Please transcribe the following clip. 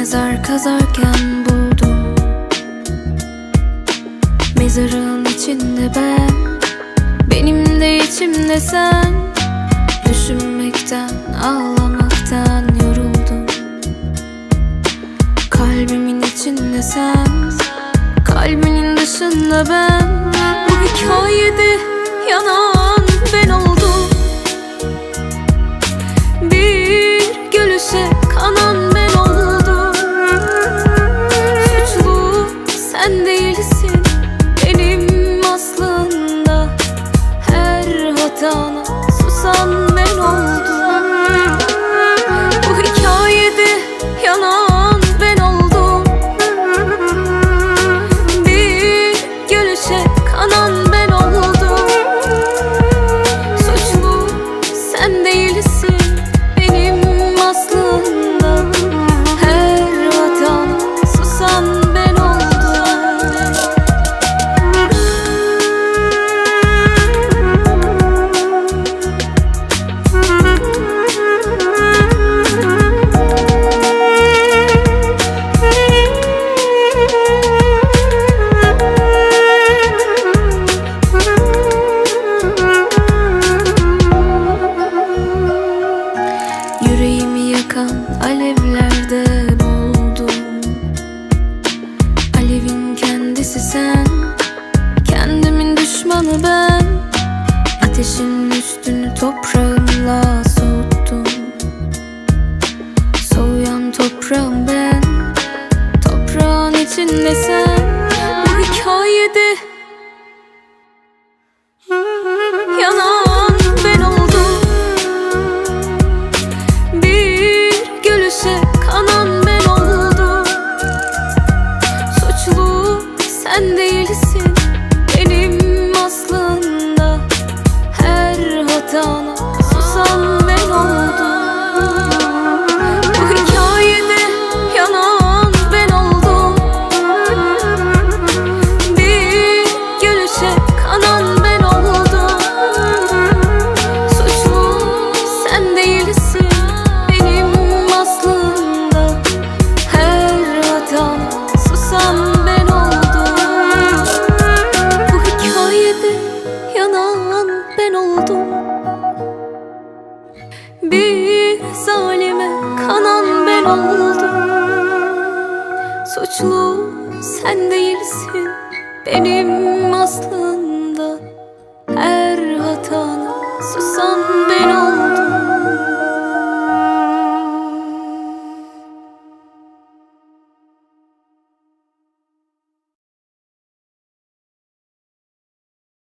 kazarken buldum. Mezarın içinde ben Benim de içimde sen. Düşünmekten, ağlamaktan yoruldum. Kalbimin içinde sen Kalbinin dışında ben. Bu hikayede yanan yakan alevlerde boğuldum. Alevin kendisi sen Kendimin düşmanı ben. Ateşin üstünü toprağımla değilsin zalime kanan ben oldum. Suçlu sen değilsin benim aslında